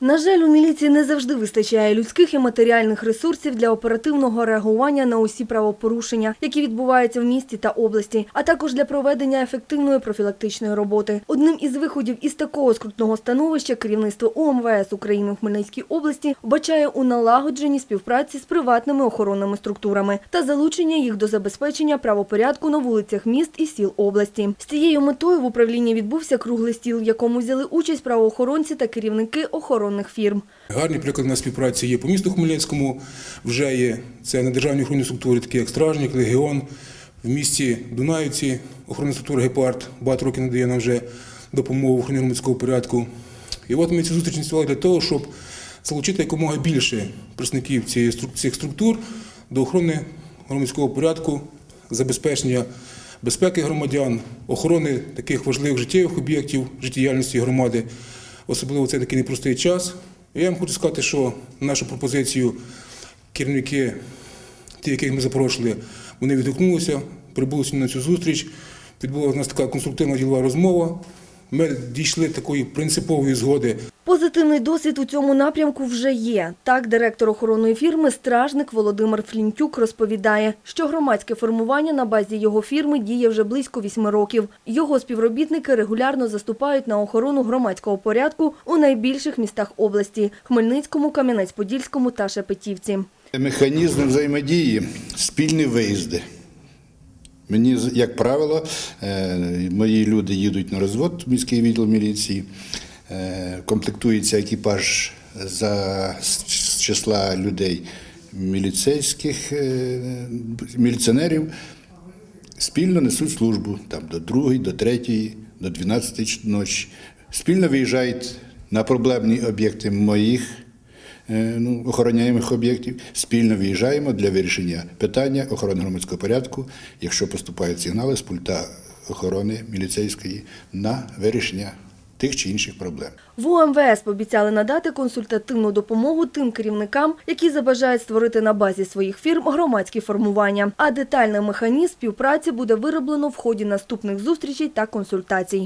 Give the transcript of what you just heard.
На жаль, у міліції не завжди вистачає людських і матеріальних ресурсів для оперативного реагування на усі правопорушення, які відбуваються в місті та області, а також для проведення ефективної профілактичної роботи. Одним із виходів із такого скрутного становища керівництво УМВС України в Хмельницькій області вбачає у налагодженні співпраці з приватними охоронними структурами та залучення їх до забезпечення правопорядку на вулицях міст і сіл області. З цією метою в управлінні відбувся круглий стіл, в якому взяли участь правоохоронці та керівники охоронних фірм. Гарний приклад на співпраці є по місту Хмельницькому. Вже є це на державній охоронній структурі, такі як Стражник, Легіон. В місті Дунаївці охоронна структура Гепард багато років надає нам вже допомогу в охороні громадського порядку. І от ми цю зустріч ініціювали для того, щоб залучити якомога більше представників цих структур до охорони громадського порядку, забезпечення безпеки громадян, охорони таких важливих життєвих об'єктів життєдіяльності громади, особливо це такий непростий час. Я вам хочу сказати, що нашу пропозицію керівники, ті, яких ми запрошували, вони відгукнулися, прибули на цю зустріч. Відбулася у нас така конструктивна ділова розмова. Ми дійшли такої принципової згоди Позитивний досвід у цьому напрямку вже є. Так, директор охоронної фірми «Стражник» Володимир Флінтюк розповідає, що громадське формування на базі його фірми діє вже близько вісьми років. Його співробітники регулярно заступають на охорону громадського порядку у найбільших містах області – Хмельницькому, Кам'янець-Подільському та Шепетівці. Механізм взаємодії спільні виїзди. Мені, як правило, е, мої люди їдуть на розвод в міський відділ міліції, комплектується екіпаж за з числа людей міліцейських е, міліціонерів, спільно несуть службу там, до 2, до 3, до 12 ночі. Спільно виїжджають на проблемні об'єкти моїх е, ну, охороняємих об'єктів. Спільно виїжджаємо для вирішення питання охорони громадського порядку, якщо поступають сигнали з пульта охорони міліцейської на вирішення тих чи інших проблем. В ОМВС пообіцяли надати консультативну допомогу тим керівникам, які забажають створити на базі своїх фірм громадські формування. А детальний механізм співпраці буде вироблено в ході наступних зустрічей та консультацій.